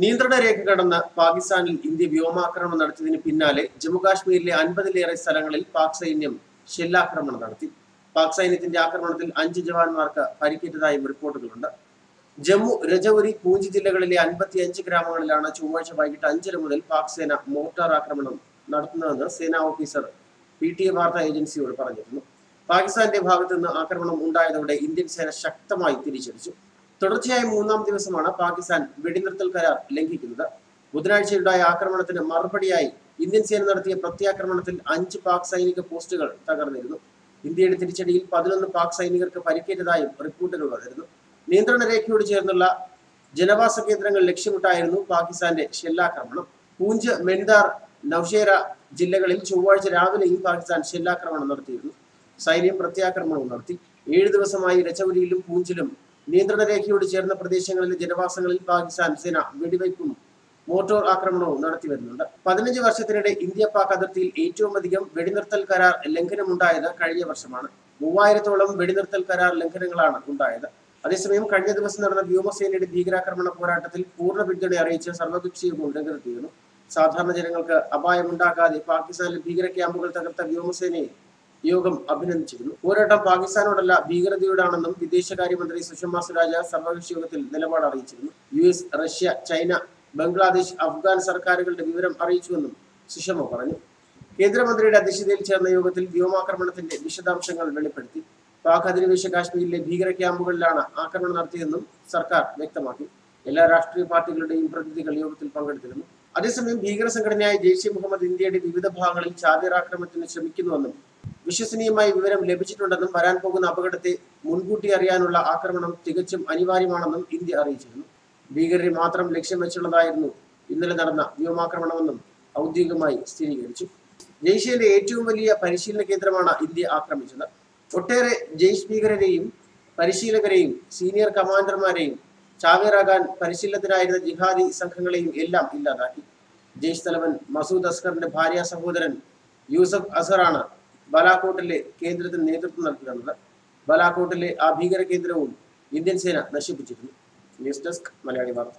നിയന്ത്രണ രേഖ കടന്ന് പാകിസ്ഥാനിൽ ഇന്ത്യ വ്യോമാക്രമണം നടത്തിയതിന് പിന്നാലെ ജമ്മുകാശ്മീരിലെ അൻപതിലേറെ സ്ഥലങ്ങളിൽ പാക് സൈന്യം ഷെല്ലാക്രമണം നടത്തി. പാക് സൈന്യത്തിന്റെ ആക്രമണത്തിൽ അഞ്ച് ജവാന്മാർക്ക് പരിക്കേറ്റതായും റിപ്പോർട്ടുകളുണ്ട്. ജമ്മു രജൌരി പൂഞ്ച് ജില്ലകളിലെ അൻപത്തിയഞ്ച് ഗ്രാമങ്ങളിലാണ് ചൊവ്വാഴ്ച വൈകിട്ട് അഞ്ചര മുതൽ പാക് സേന മോർട്ടാർ ആക്രമണം നടത്തുന്നതെന്ന് സേനാ ഓഫീസർ പി ടി എ വാർത്താ ഏജൻസിയോട് പറഞ്ഞിരുന്നു. പാകിസ്ഥാന്റെ ഭാഗത്തുനിന്ന് ആക്രമണം ഉണ്ടായതോടെ ഇന്ത്യൻ സേന ശക്തമായി തിരിച്ചടിച്ചു. തുടർച്ചയായ മൂന്നാം ദിവസമാണ് പാകിസ്ഥാൻ വെടിനിർത്തൽ കരാർ ലംഘിക്കുന്നത്. ബുധനാഴ്ചയുണ്ടായ ആക്രമണത്തിന് മറുപടിയായി ഇന്ത്യൻ സേന നടത്തിയ പ്രത്യാക്രമണത്തിൽ അഞ്ച് പാക് സൈനിക പോസ്റ്റുകൾ തകർന്നിരുന്നു. ഇന്ത്യയുടെ തിരിച്ചടിയിൽ പതിനൊന്ന് പാക് സൈനികർക്ക് പരിക്കേറ്റതായും റിപ്പോർട്ടുകൾ വന്നിരുന്നു. നിയന്ത്രണ രേഖയോട് ചേർന്നുള്ള ജനവാസ കേന്ദ്രങ്ങൾ ലക്ഷ്യമിട്ടായിരുന്നു പാകിസ്ഥാന്റെ ഷെല്ലാക്രമണം. പൂഞ്ച് മെൻദാർ നൌഷേര ജില്ലകളിൽ ചൊവ്വാഴ്ച രാവിലെയും പാകിസ്ഥാൻ ഷെല്ലാക്രമണം നടത്തിയിരുന്നു. സൈന്യം പ്രത്യാക്രമണവും നടത്തി. ഏഴ് ദിവസമായി രച്ചവരിയിലും പൂഞ്ചിലും നിയന്ത്രണ രേഖയോട് ചേർന്ന പ്രദേശങ്ങളിലെ ജനവാസങ്ങളിൽ പാകിസ്ഥാൻ സേന വെടിവയ്പും മോട്ടോർ ആക്രമണവും നടത്തി വരുന്നുണ്ട്. പതിനഞ്ച് വർഷത്തിനിടെ ഇന്ത്യ പാക് അതിർത്തിയിൽ ഏറ്റവും അധികം വെടിനിർത്തൽ കരാർ ലംഘനമുണ്ടായത് കഴിഞ്ഞ വർഷമാണ്. മൂവായിരത്തോളം വെടിനിർത്തൽ കരാർ ലംഘനങ്ങളാണ് ഉണ്ടായത്. അതേസമയം കഴിഞ്ഞ ദിവസം നടന്ന വ്യോമസേനയുടെ ഭീകരാക്രമണ പോരാട്ടത്തിൽ പൂർണ പിന്തുണ അറിയിച്ച് സർവകക്ഷി യോഗം രംഗത്തെത്തിയിരുന്നു സാധാരണ ജനങ്ങൾക്ക് അപായമുണ്ടാക്കാതെ പാകിസ്ഥാനിലെ ഭീകര ക്യാമ്പുകൾ തകർത്ത വ്യോമസേനയെ യോഗം അഭിനന്ദിച്ചിരുന്നു. പോരാട്ടം പാകിസ്ഥാനോടല്ല ഭീകരതയോടാണെന്നും വിദേശകാര്യമന്ത്രി സുഷമ സ്വരാജ് സർവകക്ഷി യോഗത്തിൽ നിലപാട് അറിയിച്ചിരുന്നു U S Russia China Bangladesh Afghan സർക്കാരുകളുടെ വിവരം അറിയിച്ചുവെന്നും സുഷമ പറഞ്ഞു. കേന്ദ്രമന്ത്രിയുടെ അധ്യക്ഷതയിൽ ചേർന്ന യോഗത്തിൽ വ്യോമാക്രമണത്തിന്റെ വിശദാംശങ്ങൾ വെളിപ്പെടുത്തി. പാക് അധിനിവേശ കാശ്മീരിലെ ഭീകര ക്യാമ്പുകളിലാണ് ആക്രമണം നടത്തിയതെന്നും സർക്കാർ വ്യക്തമാക്കി. എല്ലാ രാഷ്ട്രീയ പാർട്ടികളുടെയും പ്രതിനിധികൾ യോഗത്തിൽ പങ്കെടുത്തിരുന്നു. അതേസമയം ഭീകര സംഘടനയായ ജെയ്ഷെ മുഹമ്മദ് ഇന്ത്യയുടെ വിവിധ ഭാഗങ്ങളിൽ ചാവേറാക്രമണത്തിന് ശ്രമിക്കുന്നുവെന്നും വിശ്വസനീയമായ വിവരം ലഭിച്ചിട്ടുണ്ടെന്നും വരാൻ പോകുന്ന അപകടത്തെ മുൻകൂട്ടി അറിയാനുള്ള ആക്രമണം തികച്ചും അനിവാര്യമാണെന്നും ഇന്ത്യ അറിയിച്ചിരുന്നു. ഭീകരരെ മാത്രം ലക്ഷ്യം വെച്ചുള്ളതായിരുന്നു ഇന്നലെ നടന്ന വ്യോമാക്രമണമെന്നും ഔദ്യോഗികമായി സ്ഥിരീകരിച്ചു. ജെയ്ഷയുടെ ഏറ്റവും വലിയ പരിശീലന കേന്ദ്രമാണ് ഇന്ത്യ ആക്രമിച്ചത്. ഒട്ടേറെ ജെയ്ഷ് ഭീകരരെയും പരിശീലകരെയും സീനിയർ കമാൻഡർമാരെയും ചാവേറാകാൻ പരിശീലനത്തിനായിരുന്ന ജിഹാദി സംഘങ്ങളെയും എല്ലാം ഇല്ലാതാക്കി. ജെയ്ഷ് തലവൻ മസൂദ് അസ്കറിന്റെ ഭാര്യ സഹോദരൻ യൂസഫ് അസറാണ് ബലാക്കോട്ടിലെ കേന്ദ്രത്തിന് നേതൃത്വം നൽകിയിരുന്നത് ബലാക്കോട്ടിലെ ആ ഭീകര കേന്ദ്രവും ഇന്ത്യൻ സേന നശിപ്പിച്ചിരുന്നു. ന്യൂസ് ഡെസ്ക് മലയാളി വാർത്ത.